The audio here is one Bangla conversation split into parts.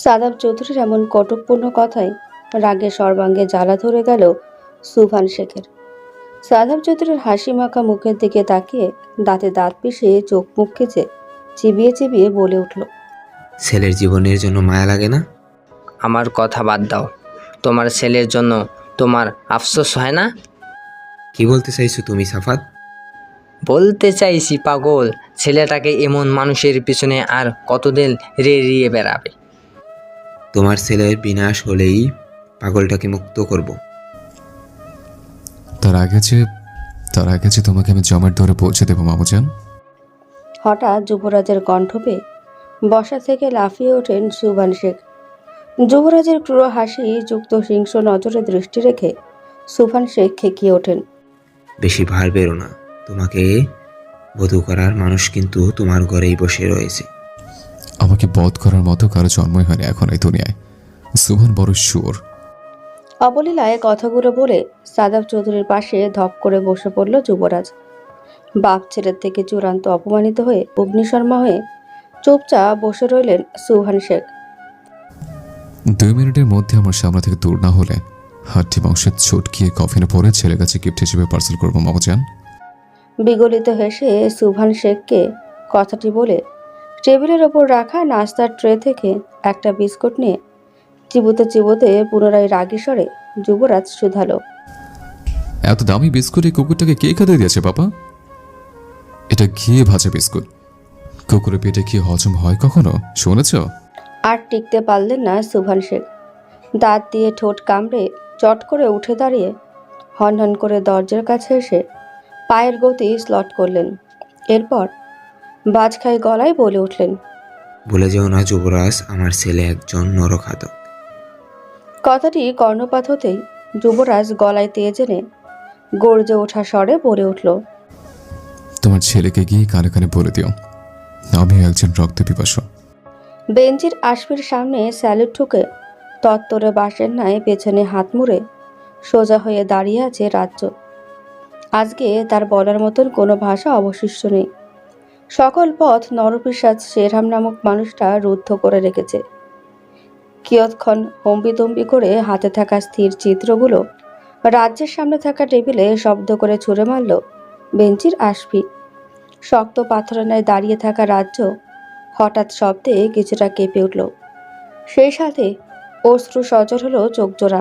সাদাব চৌধুরীর এমন কটকপূর্ণ কথায় রাগে সর্বাঙ্গে জ্বালা ধরে গেল সুভান শেখের। সাদাব চৌধুরীর হাসি মাখা মুখের দিকে তাকিয়ে দাঁতে দাঁত পিষে চোখ মুখ খিচে চিবিয়ে চিবিয়ে বলে উঠল ছেলের জীবনের জন্য মায়া লাগে না? আমার কথা বাদ দাও। তোমার ছেলের জন্য তোমার আফসোস হয় না? কি বলতে চাইছো তুমি সাফাত? বলতে চাইছি পাগল। ছেলেটাকে এমন মানুষের পিছনে আর কতদিন রেড়িয়ে বেড়াবে? তোমার ছেলের বিনাশ হলেই পাগলটাকে মুক্ত করব। তার আগে যে তার আগে যে তোমাকে আমি জমাট ধরে পৌঁছে দেবো মামুজান। হঠাৎ যুবরাজের কণ্ঠ পেয়ে বসা থেকে লাফিয়ে ওঠেন সুভান শেখ। যুবরাজের ক্রূর হাসি যুক্ত হিংস্র নজরে দৃষ্টি রেখে সুভান শেখ খেকিয়ে ওঠেন। বেশি ভার বেরো না তোমাকে বধূ করার মানুষ কিন্তু তোমার ঘরেই বসে রয়েছে। আমাকে বধ করার মতো কারও জন্মই হয়নি এখন এই দুনিয়ায়। সুভান বড় সুর। অবলীলায় কথাগুলো বলে সাদাব চৌধুরীর পাশে ধপ করে বসে পড়ল যুবরাজ। বাপ ছেলের থেকে চূড়ান্ত অপমানিত হয়ে অগ্নিশর্মা হয়ে চুপচাপ বসে রইলেন সুহান শেখ। দুই মিনিটের মধ্যে আমার সামনে থেকে দূর না হলে হাড্ডি মাংসের গিয়ে কফিনে পরে ছেলের কাছে গিফট হিসেবে পার্সেল করব মামুজান। বিগলিত হেসে সুভান শেখকে কথাটি বলে টেবিলের ওপর রাখা নাস্তার ট্রে থেকে একটা বিস্কুট নিয়ে চিবুতে চিবুতে পুনরায় রাগী স্বরে যুবরাজ শুধালো। এত দামি বিস্কুট এই কুকুরটাকে কে খেতে দিয়েছে বাবা? এটা ঘিয়ে ভাজা বিস্কুট। কুকুরের পেটে কি হজম হয় কখনো শুনেছ? আর টিকতে পারলেন না সুভান শেখ। দাঁত দিয়ে ঠোঁট কামড়ে চট করে উঠে দাঁড়িয়ে হনহন করে দরজার কাছে এসে পায়ের গতি স্লট করলেন। এরপর বাজ বাজখাই গলায় বলে উঠলেন বলে যেও না যুবরাজ আমার ছেলে একজন নরখাদক কথাটি কর্ণপাত হতেই যুবরাজ গলায় তেজ এনে গর্জে ওঠা স্বরে বলে উঠল তোমার ছেলেকে গিয়ে কানে কানে বলে দিও। আমি একজন রক্ত পিপাসু। বেঞ্চির আশপির সামনে স্যালুট ঠুকে তত্তরে বাসের ন্যায় পেছনে হাত মুড়ে সোজা হয়ে দাঁড়িয়ে আছে রাজ্য। আজকে তার বলার মতন কোনো ভাষা অবশিষ্ট নেই। সকল পথ নরপিসাজ শেরহাম নামক মানুষটা রুদ্ধ করে রেখেছে। কিয়ৎক্ষণ হম্বিতম্বি করে হাতে থাকা স্থির চিত্রগুলো রাজ্যের সামনে থাকা টেবিলে শব্দ করে ছুঁড়ে মারল বেঞ্চির আশফি শক্ত পাথরের ন্যায় দাঁড়িয়ে থাকা রাজ্য হঠাৎ শব্দে কিছুটা কেঁপে উঠল। সেই সাথে অশ্রু সজর হলো চোখজোড়া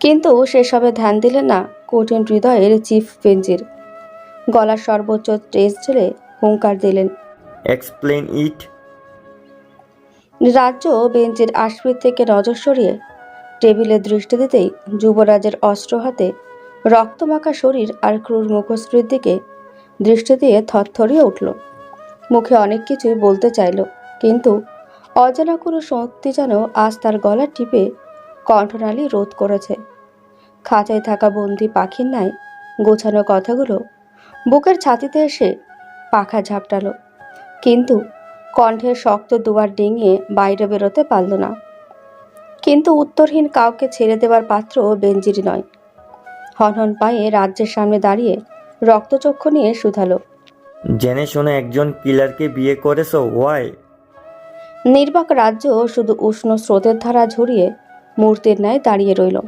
কিন্তু সেসবে ধ্যান দিলেন না কঠিন হৃদয়ের চিফ বেঞ্জির। গলার সর্বোচ্চ টেজ ঢেলে হুঙ্কার দিলেন। এক্সপ্লেন ইট রাজ্য বেঞ্চের আশপির থেকে নজর সরিয়ে টেবিলে দৃষ্টি দিতেই যুবরাজের অস্ত্র হাতে রক্তমাখা শরীর আর ক্রুর মুখশ্রীর দিকে দৃষ্টি দিয়ে থরথরিয়ে উঠল। মুখে অনেক কিছুই বলতে চাইল কিন্তু অজানা কোনো শক্তি যেন আজ তার গলা টিপে কণ্ঠনালী রোধ করেছে। খাঁচায় থাকা বন্দি পাখির ন্যায় গোছানো কথাগুলো বুকের ছাতিতে এসে পাখা ঝাপটালো। কিন্তু কণ্ঠের শক্ত দুয়ার ডিঙিয়ে বাইরে বেরোতে পারল না। কিন্তু উত্তরহীন কাউকে ছেড়ে দেওয়ার পাত্র বেঞ্জিরি নয়। হনহন পায়ে রাজ্যের সামনে দাঁড়িয়ে রক্তচক্ষু নিয়ে শুধালো। জেনে শুনে একজন কিলারকে বিয়ে করেছ ওয়াই নির্বাক রাজ্য শুধু উষ্ণ স্রোতের ধারা ঝরিয়ে মূর্তির ন্যায় দাঁড়িয়ে রইল।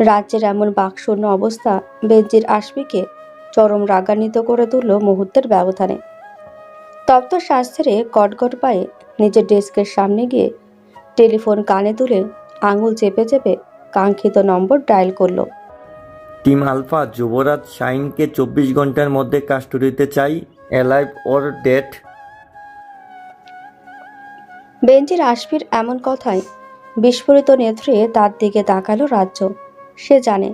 রাজ্যের এমন বাকশূন্য অবস্থা বেঞ্জির আশপিকে চরম রাগান্বিত করে তুলল মুহূর্তের ব্যবধানে। তপ্ত শ্বাস ছেড়ে কটকট পায়ে নিজের ডেস্কের সামনে গিয়ে টেলিফোন কানে তুলে আঙুল চেপে চেপে কাঙ্ক্ষিত নম্বর ডায়াল করল। টিম আলফা যুবরাজ শাইনকে চব্বিশ ঘণ্টার মধ্যে কাস্টডিতে চাই অ্যালাইভ ওর ডেট? বেঞ্চির আশফির এমন কথায় বিস্ফোরিত নেত্রে তার দিকে তাকালো রাজ্য। সে জানে।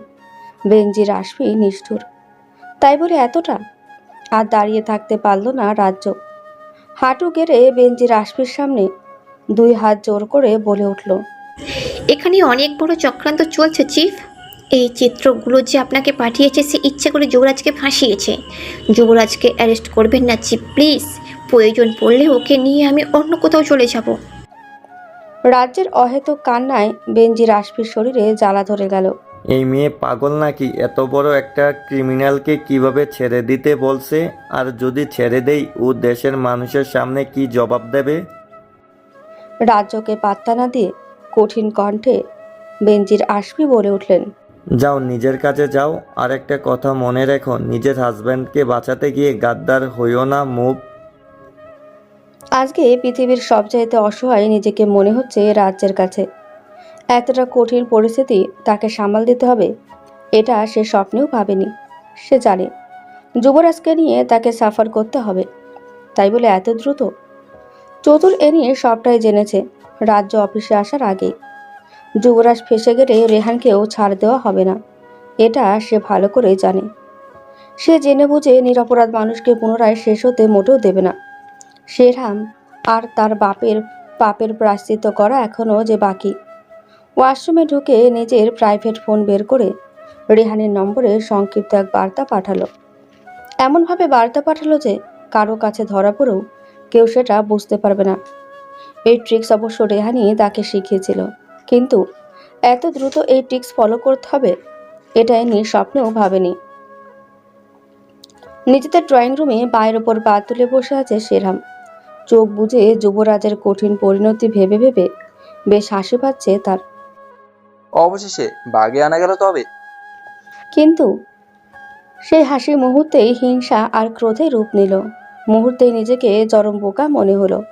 বেঞ্জির আশফি নিষ্ঠুর। তাই বলে এতটা? আর দাঁড়িয়ে থাকতে পারল না রাজ্য। হাঁটু গেড়ে বেঞ্জির আশফির সামনে দুই হাত জোর করে বলে উঠল এখানে অনেক বড় চক্রান্ত চলছে চিফ। এই চিত্রগুলো যে আপনাকে পাঠিয়েছে সে ইচ্ছে করে যুবরাজকে ফাঁসিয়েছে। যুবরাজকে অ্যারেস্ট করবেন না চিফ প্লিজ। প্রয়োজন পড়লে ওকে নিয়ে আমি অন্য কোথাও চলে যাব। রাজ্যের অহেতুক কান্নায় বেঞ্জির আশফির শরীরে জ্বালা ধরে গেল। এই মেয়ে পাগল নাকি? এত বড় একটা ক্রিমিনালকে কীভাবে ছেড়ে দিতে বলছে? আর যদি ছেড়ে দেই ও দেশের মানুষের সামনে কি জবাব দেবে? রাজ্যকে পাত্তা না দিয়ে কঠিন কণ্ঠে বেঞ্জির আসবি বলে উঠলেন যাও নিজের কাছে যাও। আর একটা কথা মনে রেখো নিজের হাজব্যান্ডকে বাঁচাতে গিয়ে গাদ্দার হইও না মুভ। আজকে পৃথিবীর সবচাইতে অসহায় নিজেকে মনে হচ্ছে রাজ্যের কাছে। এতটা কঠিন পরিস্থিতি তাকে সামাল দিতে হবে, এটা সে স্বপ্নেও ভাবেনি। সে জানে, যুবরাজকে নিয়ে তাকে সাফার করতে হবে, তাই বলে এত দ্রুত? চতুর এ নিয়ে সবটাই জেনেছে, রাজ্য অফিসে আসার আগেই যুবরাজ ফেসে গেলে রেহানকেও ছাড় দেওয়া হবে না, এটা সে ভালো করে জানে। সে জেনে বুঝে নিরপরাধ মানুষকে পুনরায় শেষ হতে মোটেও দেবে না। শেরহাম আর তার বাপের, পাপের প্রায়শ্চিত্ত করা এখনও যে বাকি। ওয়াশরুমে ঢুকে নিজের প্রাইভেট ফোন বের করে রেহানের নম্বরে সংক্ষিপ্ত এক বার্তা পাঠালো। এমনভাবে বার্তা পাঠালো যে কারও কাছে ধরা পড়েও কেউ সেটা বুঝতে পারবে না। এই ট্রিক্স অবশ্য রেহানি তাকে শিখিয়েছিল। কিন্তু এত দ্রুত এই ট্রিক্স ফলো করতে হবে এটা নিয়ে স্বপ্নেও ভাবেনি। নিজেদের ড্রয়িং রুমে পায়ের ওপর পা তুলে বসে আছে শেরহাম চোখ বুজে যুবরাজের কঠিন পরিণতি ভেবে ভেবে বেশ হাসি পাচ্ছে তার। অবশেষে বাগে আনা গেল তবে। কিন্তু সেই হাসি মুহূর্তেই হিংসা আর ক্রোধে রূপ নিল। মুহূর্তেই নিজেকে চরম বোকা মনে হলো।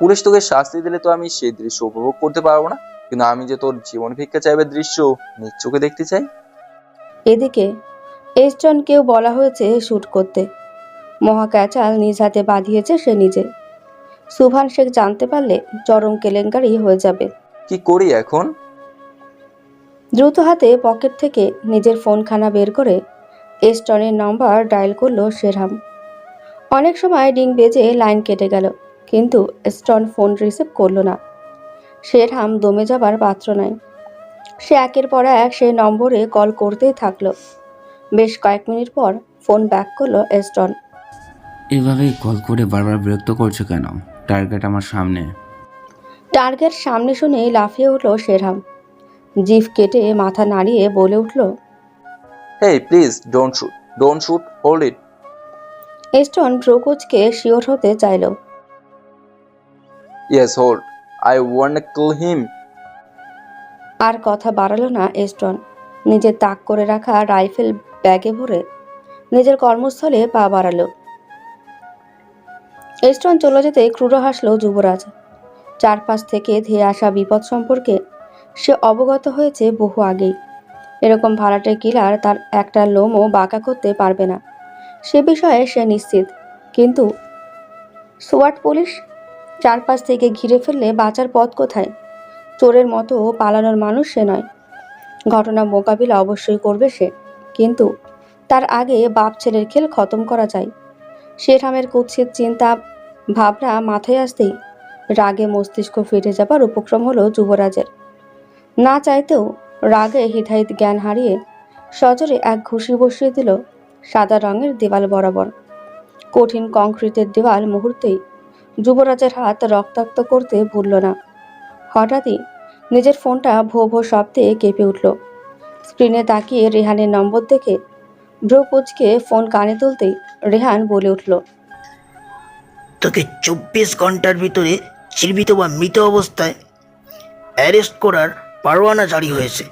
পুলিশ তোকে শাস্তি দিলে তো আমি সেই দৃশ্য উপভোগ করতে পারব না। কিন্তু আমি যে তোর জীবন ভিক্ষা চাইবে দৃশ্য নিজ চোখে দেখতে চাই। এদিকে এসজনকেও বলা হয়েছে শ্যুট করতে। মহাক্যাচাল নিজ হাতে বাঁধিয়েছে সে নিজে। সুভান শেখ জানতে পারলে চরম কেলেঙ্কারি হয়ে যাবে। কি করি এখন? দ্রুত হাতে পকেট থেকে নিজের ফোনখানা বের করে এস্টনের নম্বর ডায়াল করল শেরহাম। অনেক সময় ডিং বেজে লাইন কেটে গেল কিন্তু স্টন ফোন রিসিভ করল না। শেরহাম দমে যাবার পাত্র নাই। সে একের পর এক সেই নম্বরে কল করতেই থাকল। বেশ কয়েক মিনিট পর ফোন ব্যাক করল এস্টন। এভাবেই কল করে বারবার বিরক্ত করছ কেন? টার্গেট আমার সামনে। টার্গেট সামনে শুনেই লাফিয়ে উঠল শেরহাম। জিভ কেটে মাথা নাড়িয়ে বলে উঠল hey please don't shoot don't shoot hold it Aston ব্রোকোচকে sure হতে চাইল। Yes hold I want kill him আর কথা বাড়ালো না এস্টন। নিজের তাক করে রাখা রাইফেল ব্যাগে ভরে নিজের কর্মস্থলে পা বাড়ালো। এস্টন চলে যেতে ক্রুড় হাসলো যুবরাজ। চারপাশ থেকে ধেয়ে আসা বিপদ সম্পর্কে সে অবগত হয়েছে বহু আগেই। এরকম ভাড়াটে কিলার তার একটা লোমও বাঁকা করতে পারবে না। সে বিষয়ে সে নিশ্চিত। কিন্তু সোয়াট পুলিশ চারপাশ থেকে ঘিরে ফেললে বাঁচার পথ কোথায়? চোরের মতো পালানোর মানুষ সে নয়। ঘটনা মোকাবিলা অবশ্যই করবে সে। কিন্তু তার আগে বাপ ছেলের খেল খতম করা যায় শেরহামের কুৎসিত চিন্তা ভাবনা মাথায় আসতেই রাগে মস্তিষ্ক ফেটে যাবার উপক্রম হলো যুবরাজের। না চাইতেও রাগে হিতাহিত জ্ঞান হারিয়ে সজরে এক ঘুষি বসিয়ে দিল সাদা রঙের দেওয়াল বরাবর। কঠিন কংক্রিটের দেওয়াল মুহূর্তেই যুবরাজের হাত রক্তাক্ত করতে ভুলল না। হঠাৎই নিজের ফোনটা ভো ভো শব্দে কেঁপে উঠল। স্ক্রিনে তাকিয়ে রেহানের নম্বর দেখে ভ্রুপুচকে ফোন কানে তুলতেই রেহান বলে উঠল, তোকে চব্বিশ ঘণ্টার ভিতরে জীবিত বা মৃত অবস্থায় অ্যারেস্ট করার পারোয়ানা জারি হয়েছে।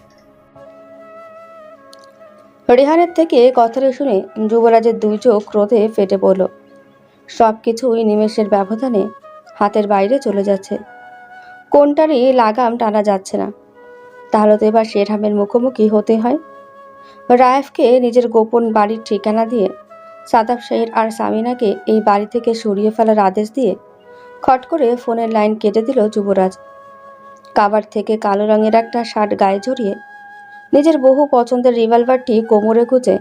রেহানের থেকে কথাটা শুনে যুবরাজের দুই চোখ ক্রোধে ফেটে পড়ল। সব কিছুই নিমেষের ব্যবধানে হাতের বাইরে চলে যাচ্ছে। কোনটারই লাগাম টানা যাচ্ছে না। তাহলে তো এবার শেরহামের মুখোমুখি হতে হয়। রায়েফকে নিজের গোপন বাড়ির ঠিকানা দিয়ে সাদাব শাহের আর সামিনাকে এই বাড়ি থেকে সরিয়ে ফেলার আদেশ দিয়ে খট করে ফোনের লাইন কেটে দিল যুবরাজ। কাবার থেকে কালো রঙের একটা শার্ট গায়ে জড়িয়ে নিজের বহু পছন্দের রিভলভারটি কোমরে গুজে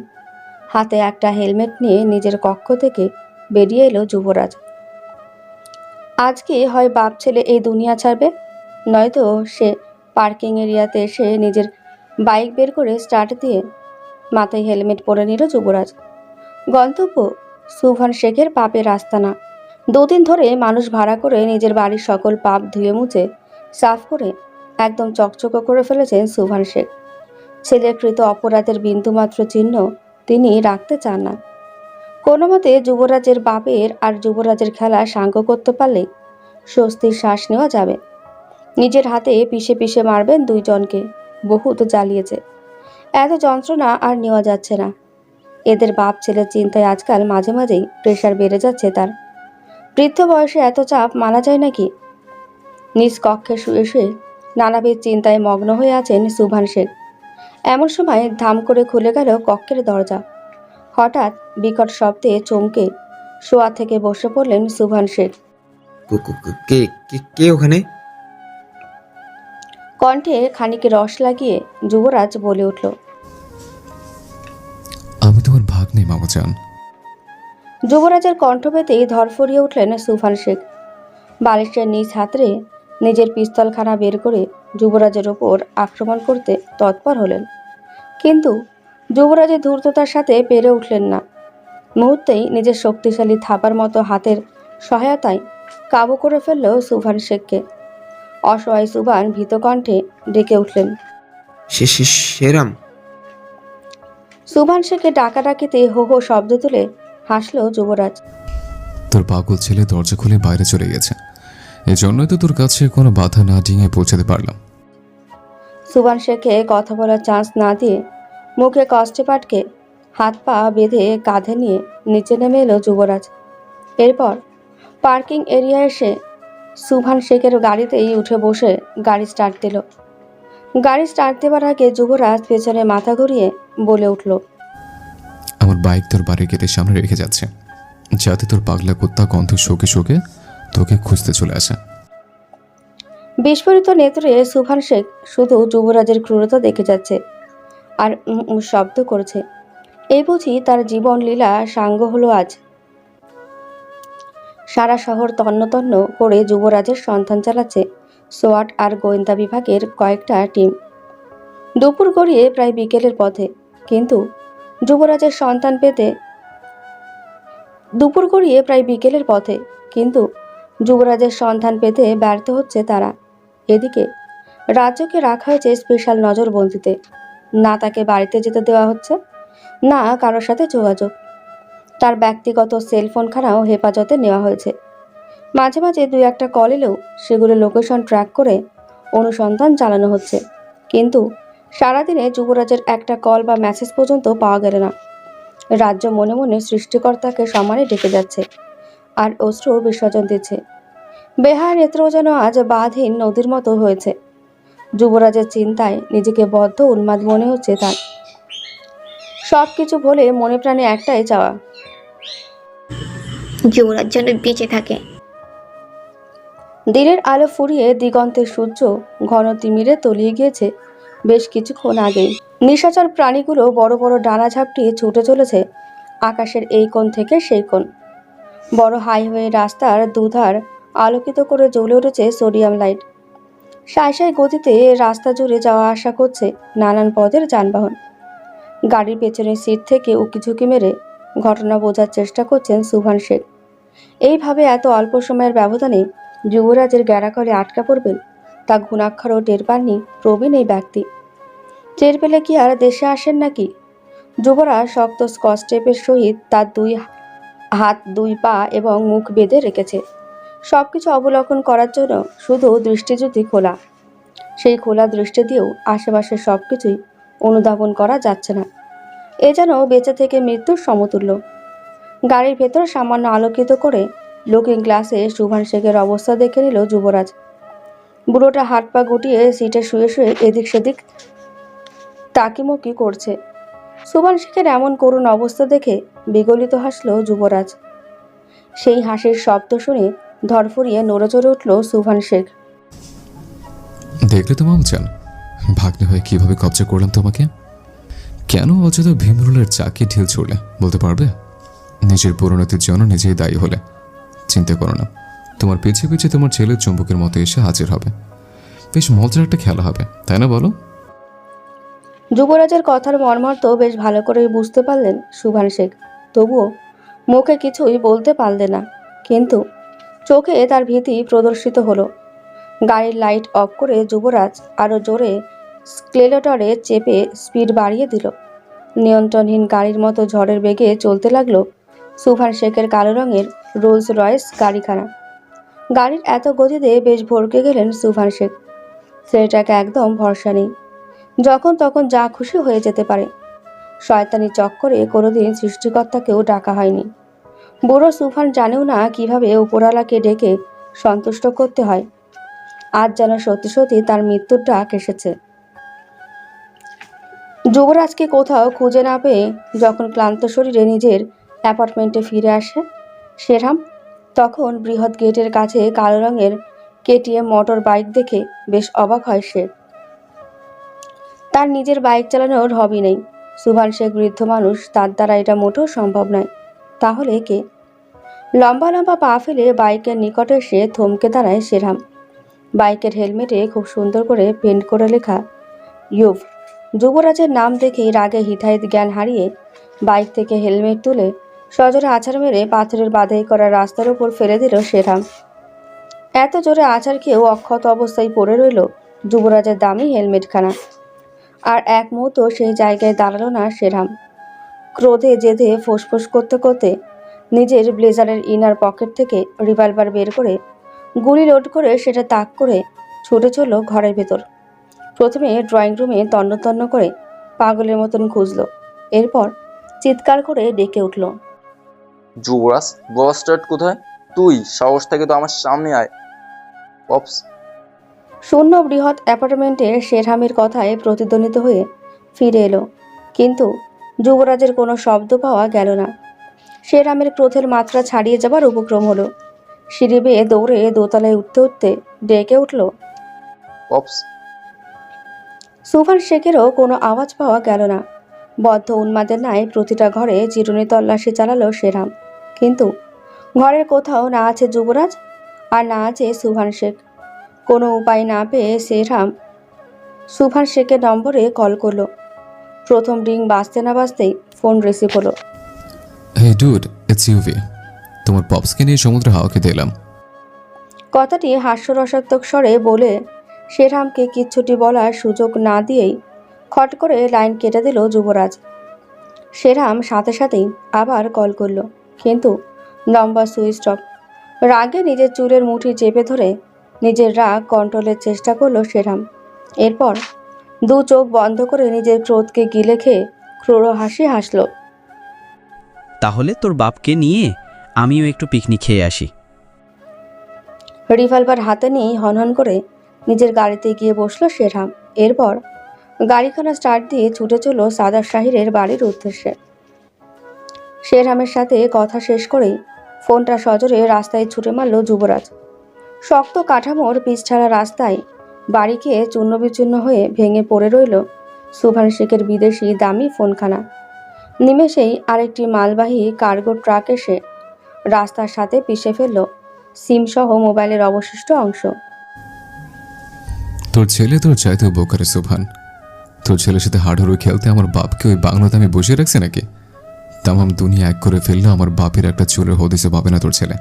হাতে একটা হেলমেট নিয়ে নিজের কক্ষ থেকে বেরিয়ে এলো যুবরাজ। আজকে হয় বাপ ছেলে এই দুনিয়া ছাড়বে? নয়তো সে পার্কিং এরিয়াতে এসে নিজের বাইক বের করে স্টার্ট দিয়ে মাথায় হেলমেট পরে নিল যুবরাজ। গন্তব্য সুভান শেখের পাপের আস্তানা। দুদিন ধরে মানুষ ভাড়া করে নিজের বাড়ির সকল পাপ ধুয়ে মুছে সাফ করে একদম চকচকে করে ফেলেছেন সুভান শেখ। ছেলেকৃত অপরাধের বিন্দুমাত্র চিহ্ন তিনি রাখতে চান না। কোনো মতে যুবরাজের বাপের আর যুবরাজের খেলা সাঙ্গ করতে পারলে স্বস্তির শ্বাস নেওয়া যাবে। নিজের হাতে পিষে পিষে মারবেন দুইজনকে, বহুত জ্বালিয়েছে। এত যন্ত্রণা আর নেওয়া যাচ্ছে না। এদের বাপ ছেলের চিন্তায় আজকাল মাঝে মাঝেই প্রেশার বেড়ে যাচ্ছে তার। বৃদ্ধ বয়সে এত চাপ মানা যায় নাকি? নিজ কক্ষে শুয়ে শুয়ে নানাবিধ চিন্তায় মগ্ন হয়ে আছেন সুভান শেখ এমন সময় ধাম করে খুলে গেল কক্ষের দরজা। হঠাৎ বিকট শব্দে চমকে শোয়া থেকে বসে পড়লেন সুভান শেখ কু- ওখানে? কণ্ঠে খানিক রস লাগিয়ে যুবরাজ বলে উঠল আমি তোমার ভাগ নেই মামাজান। যুবরাজের কণ্ঠ পেতেই ধরফরিয়ে উঠলেন সুফান শেখ বালিশের নিজ হাতরে নিজের পিস্তলখানা বের করে যুবরাজের ওপর আক্রমণ করতে তৎপর হলেন। কিন্তু যুবরাজের ধূর্ততার সাথে পেরে উঠলেন না। মুহূর্তেই নিজের শক্তিশালী থাপার মতো হাতের সহায়তায় কাবু করে ফেলল সুভান শেখকে। অসহায় সুভান ভীত কণ্ঠে ডেকে উঠলেন। সুভান শেখকে ডাকাডাকিতে হো হো শব্দ তুলে হাসল যুবরাজ। তোর পাগল ছেলে দরজা খুলে বাইরে চলে গেছে। এজন্যই তো তোর কাছে কোনো বাধা না ডিঙে পৌঁছাতে পারলাম। সুভান শেখকে কথা বলার চান্স না দিয়ে মুখে কষ্টে পাটকে হাত পা বেঁধে কাঁধে নিয়ে নিচে নেমে এলো যুবরাজ। এরপর পার্কিং এরিয়া এসে সুভান শেখের গাড়িতেই উঠে বসে গাড়ি স্টার্ট দিল। গাড়ি স্টার্ট দেওয়ার আগে যুবরাজ পেছনে মাথা ঘুরিয়ে বলে উঠল আমার বাইক তোর বাড়ির গেটের সামনে রেখে যাচ্ছে। যাতে তোর পাগলা কুত্তা গন্ধ শোকে শোকে তোকে খুঁজতে চলে আসে। বিস্ফোরিত নেত্রে সুভান শেখ শুধু যুবরাজের ক্রূরতা দেখে যাচ্ছে আর শব্দ করছে। এই বুঝি তার জীবন লীলা সাঙ্গ হলো আজ। সারা শহর তন্ন তন্ন করে যুবরাজের সন্ধান চালাচ্ছে সোয়াট আর গোয়েন্দা বিভাগের কয়েকটা টিম। দুপুর গড়িয়ে প্রায় বিকেলের পথে, কিন্তু যুবরাজের সন্তান পেতে দুপুর গড়িয়ে প্রায় বিকেলের পথে, কিন্তু যুবরাজের সন্ধান পেতে ব্যর্থ হচ্ছে তারা। এদিকে রাজ্যকে রাখা হয়েছে স্পেশাল নজরবন্দিতে। না তাকে বাড়িতে যেতে দেওয়া হচ্ছে, না কারোর সাথে যোগাযোগ। তার ব্যক্তিগত সেলফোনখানাও হেফাজতে নেওয়া হয়েছে। মাঝে মাঝে দুই একটা কল এলেও সেগুলো লোকেশন ট্র্যাক করে অনুসন্ধান চালানো হচ্ছে। কিন্তু সারাদিনে যুবরাজের একটা কল বা মেসেজ পর্যন্ত পাওয়া গেল না। রাজ্য মনে মনে সৃষ্টিকর্তাকে সমানে ডেকে যাচ্ছে। আর অস্ত্র বিসর্জন দিচ্ছে। বেহার নেত্র যেন আজ বাঁধহীন নদীর মতো হয়েছে। যুবরাজের চিন্তায় নিজেকে বদ্ধ উন্মাদ মনে হচ্ছে তার। সব কিছু বলে মনে প্রাণে একটাই চাওয়া। যুবরাজ যেন বেঁচে থাকে। দিনের আলো ফুরিয়ে দিগন্তের সূর্য ঘন তিমিরে তলিয়ে গিয়েছে বেশ কিছুক্ষণ আগেই। নিশাচর প্রাণীগুলো বড় বড় ডানা ঝাপটিয়ে ছুটে চলেছে। আকাশের এই কোণ থেকে সেই কোণ। বড় হাইওয়ে রাস্তার দুধার আলোকিত করে জ্বলে উঠেছে সোডিয়াম লাইট। সাই সাই গতিতে রাস্তা জুড়ে যাওয়া আসা করছে নানান পদের যানবাহন। গাড়ির পেছনের সিট থেকে উকি ঝুঁকি মেরে ঘটনা বোঝার চেষ্টা করছেন সুভান শেখ। এইভাবে এত অল্প সময়ের ব্যবধানে যুবরাজের গ্যারাকলে আটকা পড়বেন তা ঘুণাক্ষরও টের পাননি প্রবীণ এই ব্যক্তি। টের পেলে কি আর দেশে আসেন নাকি? যুবরাজ শক্ত স্কচ টেপের সহিত তার দুই হাত, দুই পা এবং মুখ বেঁধে রেখেছে। সব কিছু অবলোকন করার জন্য শুধু দৃষ্টিজ্যোতি খোলা। সেই খোলা দৃষ্টি দিয়েও আশেপাশের সব কিছুই অনুধাবন করা যাচ্ছে না। এ যেন বেঁচে থেকে মৃত্যুর সমতুল্য। গাড়ির ভেতর সামান্য আলোকিত করে লুকিং গ্লাসে সুভান শেখের অবস্থা দেখে নিল যুবরাজ। বুড়োটা হাত পা গুটিয়ে সিটে শুয়ে শুয়ে এদিক সেদিক তাকিমুকি করছে। সুভান শেখের এমন করুণ অবস্থা দেখে বিগলিত হাসল যুবরাজ। সেই হাসির শব্দ শুনে ধরফরিয়ে নড়ে চড়ে উঠল সুভান শেখ। দেখলে তো মামচান, ভাগ্নে হয়ে কীভাবে কবজা করলাম তোমাকে? কেন অযথা ভীমরুলের চাকি ঢিল ছুড়লে, বলতে পারবে? নিজের পরিণতির জন্য নিজেই দায়ী হলে। চিন্তা করো না, তোমার পিছিয়ে পিছিয়ে তোমার ছেলে চুম্বকের মতো এসে হাজির হবে। বেশ মজার একটা খেলা হবে, তাই না বলো? যুবরাজের কথার মর্মার্থ বেশ ভালো করে বুঝতে পারলেন সুভান শেখ। তবুও মুখে কিছুই বলতে পারলে না। কিন্তু চোখে তার ভীতি প্রদর্শিত হলো। গাড়ির লাইট অফ করে যুবরাজ আরও জোরে স্ক্লেলেটরে চেপে স্পিড বাড়িয়ে দিল। নিয়ন্ত্রণহীন গাড়ির মতো ঝড়ের বেগে চলতে লাগল সুভান শেখের কালো রঙের রোলস রয়েস গাড়িখানা। গাড়ির এত গতিতে বেশ ভরকে গেলেন সুভান শেখ। ছেলেটাকে একদম ভরসা নেই। যখন তখন যা খুশি হয়ে যেতে পারে। শয়তানি চক্করে কোনোদিন সৃষ্টিকর্তাকেও ডাকা হয়নি। বুড়ো সুফান জানেও না কীভাবে উপরওয়ালাকে ডেকে সন্তুষ্ট করতে হয়। আজ যেন সত্যি সত্যি তার মৃত্যুর ডাক এসেছে। যুবরাজকে কোথাও খুঁজে না পেয়ে যখন ক্লান্ত শরীরে নিজের অ্যাপার্টমেন্টে ফিরে আসে শেরাম, তখন বৃহৎ গেটের কাছে কালো রঙের কেটিএম মোটর বাইক দেখে বেশ অবাক হয় সে। তার নিজের বাইক চালানোর হবি নেই। সুভান শেখ বৃদ্ধ মানুষ, তার দ্বারা এটা মোটেও সম্ভব নয়। তাহলে কে? লম্বা লম্বা পা ফেলে বাইকের নিকটে এসে থমকে দাঁড়ায় শেরাম বাইকের হেলমেটে খুব সুন্দর করে পেন্ট করে লেখা ইউভ যুবরাজের নাম দেখেই রাগে হিতাহিত জ্ঞান হারিয়ে বাইক থেকে হেলমেট তুলে সজোরে আছাড় মেরে পাথরের বাধাই করা রাস্তার উপর ফেলে দিল শেরাম এত জোরে আছাড় খেয়েও অক্ষত অবস্থায় পড়ে রইল যুবরাজের দামি হেলমেটখানা। আর এক মুহূর্ত সেই জায়গায় দাঁড়াল না সেরাম ক্রোধে জেদে ফোঁসফোঁস করতে করতে নিজের ব্লেজারের ইনার পকেট থেকে রিভলভার বের করে গুলি লোড করে সেটা তাক করে ছুটে চলল ঘরের ভেতর। প্রথমে ড্রয়িং রুমে তন্ন তন্ন করে পাগলের মতন খুঁজলো। এরপর চিৎকার করে ডেকে উঠল। যুবরাজ বস্টার্ড কোথায়? তুই, সাহস থেকে তো আমার সামনে আয়। পপস শূন্য বৃহৎ অ্যাপার্টমেন্টে শেরহামের কথায় প্রতিধ্বনিত হয়ে ফিরে এলো। কিন্তু যুবরাজের কোনো শব্দ পাওয়া গেল না। শেরহামের ক্রোধের মাত্রা ছাড়িয়ে যাবার উপক্রম হলো। সিঁড়ি বেয়ে দৌড়ে দোতলায় উঠতে উঠতে ডেকে উঠল। সুফান শেখেরও কোনো আওয়াজ পাওয়া গেল না। বদ্ধ উন্মাদের ন্যায় প্রতিটা ঘরে চিরুনি তল্লাশি চালালো শেরাম কিন্তু ঘরের কোথাও না আছে যুবরাজ আর না আছে সুভান শেখ। কোনো উপায় না পেয়ে শেরাম সুভান শেখের নম্বরে কল করল। প্রথম রিং বাজতে না বাজতেই ফোন রিসিভ হলো। হে ডুড ইটস ইউভি তোমার পপসকে নিয়ে সমুদ্রে হাওয়া খেতে এলাম কথাটি হাস্যরসাত্মক স্বরে বলে শেরহামকে কিচ্ছুটি বলার সুযোগ না দিয়েই খট করে লাইন কেটে দিল যুবরাজ। শেরহাম সাথে সাথেই আবার কল করল কিন্তু নম্বর সুইচ অফ। রাগে নিজের চুলের মুঠি চেপে ধরে নিজের রাগ কন্ট্রোলের চেষ্টা করল সেরাম। এরপর দু চোখ বন্ধ করে নিজের ক্রোধকে গিলে খেয়ে ক্রোড় হাসি হাসলো। তাহলে তোর বাপকে নিয়ে আমিও একটু পিকনিক খেয়ে আসি। রিভলভার হাতে নিয়ে হনহন করে নিজের গাড়িতে গিয়ে বসল শেরহাম এরপর গাড়িখানা স্টার্ট দিয়ে ছুটে চলল সাদার শাহিরের বাড়ির উদ্দেশ্যে। শেরহামের সাথে কথা শেষ করেই ফোনটা সজোরে রাস্তায় ছুটে মারল যুবরাজ। শক্ত কাঠামোর পিছছাড়া রাস্তায় বাড়ি খেয়ে চূর্ণ বিচূর্ণ হয়ে ভেঙে পড়ে রইল সুভান শেখের বিদেশি দামি ফোনখানা। নিমেষেই আরেকটি মালবাহী কার্গো ট্রাক এসে রাস্তার সাথে পিষে ফেলল সিমসহ মোবাইলের অবশিষ্ট অংশ। তোর ছেলে তোর চাইতেও বোকারে সুভান। তোর ছেলের সাথে হাডুডু খেলতে আমার বাপকে ওই বাংলাতে আমি বসিয়ে রাখছি নাকি? তামাম দুনিয়া এক করে ফেললেও আমার বাপের একটা চুলের হদিসে পাবে না তোর ছেলে।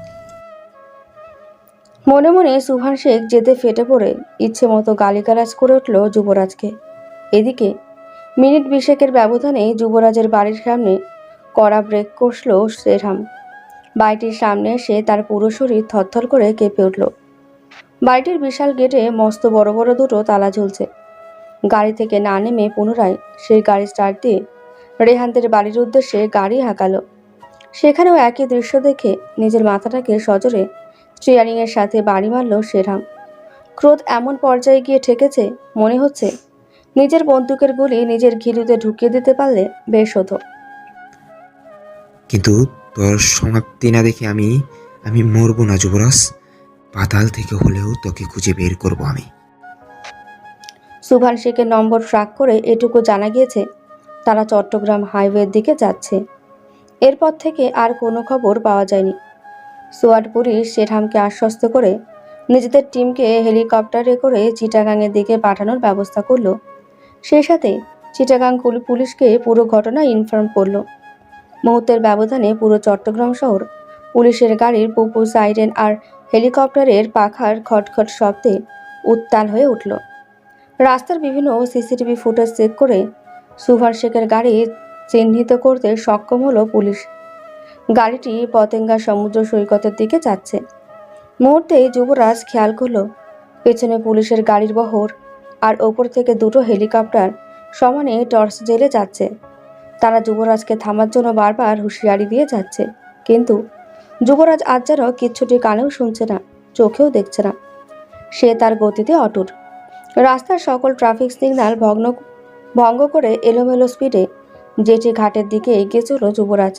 মনে মনে সুভান শেখ যেতে ফেটে পড়ে ইচ্ছে মতো গালিগালাজ করে উঠল যুবরাজকে। এদিকে মিনিট বিশেকের ব্যবধানে যুবরাজের বাড়ির সামনে কড়া ব্রেক কষল শেরহাম। বাড়িটির সামনে এসে তার পুরো শরীর থরথর করে কেঁপে উঠল। বাড়িটির বিশাল গেটে মস্ত বড় বড় দুটো তালা ঝুলছে। গাড়ি থেকে না নেমে পুনরায় সেই গাড়ি স্টার্ট দিয়ে রেহানদের বাড়ির উদ্দেশ্যে গাড়ি হাঁকালো। সেখানেও একই দৃশ্য দেখে নিজের মাথাটাকে সজোরে স্টিয়ারিংয়ের সাথে বাড়ি মারল শেরহাম। ক্রোধ এমন পর্যায়ে গিয়ে ঠেকেছে মনে হচ্ছে নিজের বন্দুকের গুলি নিজের ঘিলুতে ঢুকিয়ে দিতে পারলে বেশ হতো। কিন্তু তোর সমাপ্তি না দেখে আমি আমি মরবো না যুবরাজ। পাতাল থেকে হলেও তোকে খুঁজে বের করব আমি। সুভান শেখের নম্বর ট্র্যাক করে এটুকু জানা গিয়েছে তারা চট্টগ্রাম হাইওয়ের দিকে যাচ্ছে। এরপর থেকে আর কোনো খবর পাওয়া যায়নি। সোয়াট পুলিশ শেরহামকে আশ্বস্ত করে নিজেদের টিমকে হেলিকপ্টারে করে চিটাগাংয়ের দিকে পাঠানোর ব্যবস্থা করল। সেই সাথে চিটাগাং পুলিশকে পুরো ঘটনা ইনফর্ম করল। মুহূর্তের ব্যবধানে পুরো চট্টগ্রাম শহর পুলিশের গাড়ির পুপু সাইরেন আর হেলিকপ্টারের পাখার খটখট শব্দে উত্তাল হয়ে উঠল। রাস্তার বিভিন্ন সিসিটিভি ফুটেজ চেক করে সুভান শেখের গাড়ি চিহ্নিত করতে সক্ষম হলো পুলিশ। গাড়িটি পতেঙ্গা সমুদ্র সৈকতের দিকে যাচ্ছে। মুহূর্তে যুবরাজ খেয়াল করল, পেছনে পুলিশের গাড়ির বহর আর ওপর থেকে দুটো হেলিকপ্টার সমানে টর্চ জেলে যাচ্ছে। তারা যুবরাজকে থামার জন্য বারবার হুঁশিয়ারি দিয়ে যাচ্ছে। কিন্তু যুবরাজ আজ যেন কিচ্ছুটি কানেও শুনছে না, চোখেও দেখছে না। সে তার গতিতে অটুট। রাস্তার সকল ট্রাফিক সিগন্যাল ভগ্ন ভঙ্গ করে এলোমেলো স্পিডে জেটি ঘাটের দিকে এগিয়ে চলল যুবরাজ।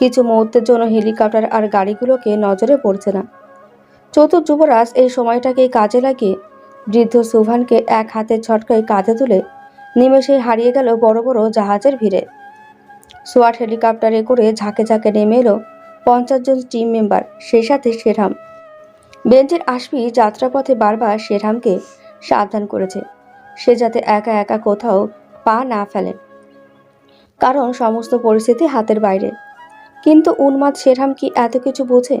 কিছু মুহূর্তের জন্য হেলিকপ্টার আর গাড়িগুলোকে নজরে পড়ছে না। চতুর যুবরাজ এই সময়টাকেই কাজে লাগিয়ে বৃদ্ধ সুভানকে এক হাতের ছটকায় কাঁধে তুলে নিমেষেই হারিয়ে গেল বড় বড় জাহাজের ভিড়ে। সোয়াট হেলিকপ্টারে করে ঝাঁকে ঝাঁকে নেমে এলো পঞ্চাশ জন টিম মেম্বার, সেই সাথে শেরহাম। বেঞ্চের আসবি যাত্রাপথে বারবার শেরহামকে সাবধান করেছে। সে যাতে একা একা কোথাও পা না ফেলে। কারণ সমস্ত পরিস্থিতি হাতের বাইরে। কিন্তু উন্মাদ শেরহাম কি এত কিছু বোঝে?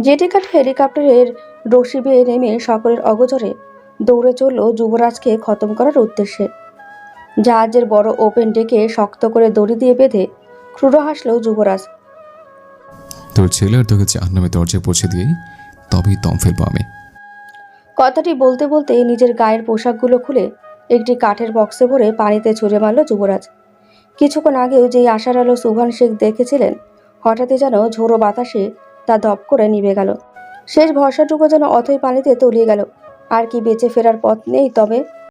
জেটিকাট হেলিকপ্টারের রশি বেয়ে নেমে সকলের অগোচরে দৌড়ে চলল যুবরাজকে খতম করার উদ্দেশ্যে। জাহাজের বড় ওপেন ডেকে শক্ত করে দড়ি দিয়ে বেঁধে ক্রুড় হাসল যুবরাজ। তোর ছেলে আর তোকে জাহান্নামে দরজায় পৌঁছে দিয়েই তবেই দম ফেলব আমি। কথাটি বলতে বলতে নিজের গায়ের পোশাকগুলো খুলে একটি কাঠের বক্সে ভরে পানিতে ছুঁড়ে মারল যুবরাজ। কিছুক্ষণ আগেও যেই আশার আলো সুভান শেখ দেখেছিলেন হঠাৎই যেন ঝোড়ো বাতাসে তা ধপ করে নিভে গেল। শেষ ভরসাটুকু যেন অথই পানিতে তলিয়ে গেল। আর কি বেঁচে ফেরার পথ নেই তবে